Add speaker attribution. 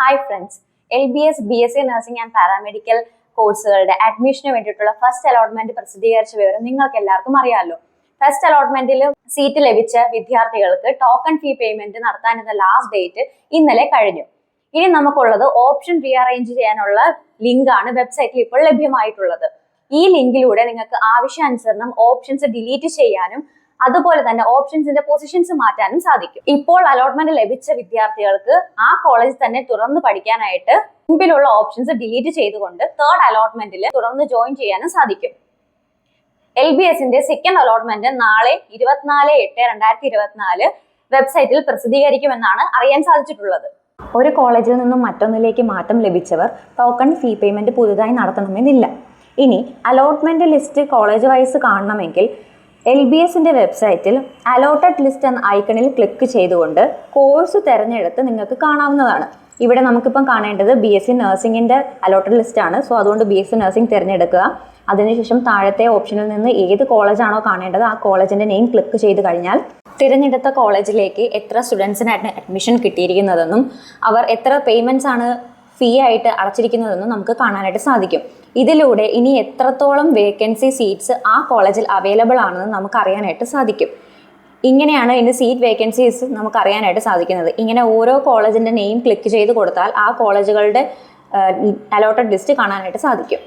Speaker 1: Hi friends L B S B S C nursing and paramedical കോഴ്സുകളുടെ അഡ്മിഷന് വേണ്ടിയിട്ടുള്ള first allotment പ്രസിദ്ധീകരിച്ച വിവരം നിങ്ങൾക്ക് എല്ലാവർക്കും അറിയാമല്ലോ ഫസ്റ്റ് അലോട്ട്മെന്റിൽ സീറ്റ് ലഭിച്ച വിദ്യാർത്ഥികൾക്ക് ടോക്കൺ ഫീ പേയ്മെന്റ് നടത്താനുള്ള ലാസ്റ്റ് ഡേറ്റ് ഇന്നലെ കഴിഞ്ഞു. ഇനി നമുക്കുള്ളത് ഓപ്ഷൻ റീഅറേഞ്ച് ചെയ്യാനുള്ള ലിങ്ക് ആണ് വെബ്സൈറ്റിൽ ഇപ്പോൾ ലഭ്യമായിട്ടുള്ളത്. ഈ ലിങ്കിലൂടെ നിങ്ങൾക്ക് ആവശ്യാനുസരണം ഓപ്ഷൻസ് ഡിലീറ്റ് ചെയ്യാനും അതുപോലെ തന്നെ ഓപ്ഷൻസിന്റെ പൊസിഷൻസ് മാറ്റാനും സാധിക്കും. ഇപ്പോൾ അലോട്ട്മെന്റ് ലഭിച്ച വിദ്യാർത്ഥികൾക്ക് ആ കോളേജിൽ തന്നെ തുറന്ന് പഠിക്കാനായിട്ട് മുമ്പിലുള്ള ഓപ്ഷൻസ് ഡിലീറ്റ് ചെയ്തുകൊണ്ട് തേർഡ് അലോട്ട്മെന്റിൽ തുറന്ന് ജോയിൻ ചെയ്യാനും സാധിക്കും. എൽ ബി എസിന്റെ സെക്കൻഡ് അലോട്ട്മെന്റ് നാളെ ഇരുപത്തിനാല് എട്ട് രണ്ടായിരത്തി ഇരുപത്തിനാല് വെബ്സൈറ്റിൽ പ്രസിദ്ധീകരിക്കുമെന്നാണ് അറിയാൻ സാധിച്ചിട്ടുള്ളത്. ഒരു കോളേജിൽ നിന്നും മറ്റൊന്നിലേക്ക് മാറ്റം ലഭിച്ചവർ ടോക്കൺ ഫീ പേയ്മെന്റ് പുതുതായി നടത്തണമെന്നില്ല. ഇനി അലോട്ട്മെന്റ് ലിസ്റ്റ് കോളേജ് വൈസ് കാണണമെങ്കിൽ എൽ ബി എസിന്റെ വെബ്സൈറ്റിൽ അലോട്ടഡ് ലിസ്റ്റ് എന്ന ഐക്കണിൽ ക്ലിക്ക് ചെയ്തുകൊണ്ട് കോഴ്സ് തിരഞ്ഞെടുത്ത് നിങ്ങൾക്ക് കാണാവുന്നതാണ്. ഇവിടെ നമുക്കിപ്പം കാണേണ്ടത് ബി എസ് സി നഴ്സിംഗിന്റെ അലോട്ടഡ് ലിസ്റ്റ് ആണ്. സോ അതുകൊണ്ട് ബി എസ് സി നഴ്സിംഗ് തിരഞ്ഞെടുക്കുക. അതിനുശേഷം താഴത്തെ ഓപ്ഷനിൽ നിന്ന് ഏത് കോളേജാണോ കാണേണ്ടത് ആ കോളേജിന്റെ നെയിം ക്ലിക്ക് ചെയ്ത് കഴിഞ്ഞാൽ തിരഞ്ഞെടുത്ത കോളേജിലേക്ക് എത്ര സ്റ്റുഡൻസിനായിട്ട് അഡ്മിഷൻ കിട്ടിയിരിക്കുന്നതെന്നും അവർ എത്ര പേയ്മെന്റ്സ് ആണ് ഫീ ആയിട്ട് അടച്ചിരിക്കുന്നതെന്നും നമുക്ക് കാണാനായിട്ട് സാധിക്കും. ഇതിലൂടെ ഇനി എത്രത്തോളം വേക്കൻസി സീറ്റ്സ് ആ കോളേജിൽ അവൈലബിൾ ആണെന്ന് നമുക്ക് അറിയാനായിട്ട് സാധിക്കും. ഇങ്ങനെയാണ് ഇനി സീറ്റ് വേക്കൻസീസ് നമുക്ക് അറിയാനായിട്ട് സാധിക്കുന്നത്. ഇങ്ങനെ ഓരോ കോളേജിന്റെ നെയിം ക്ലിക്ക് ചെയ്ത് കൊടുത്താൽ ആ കോളേജുകളുടെ അലോട്ടഡ് ലിസ്റ്റ് കാണാനായിട്ട് സാധിക്കും.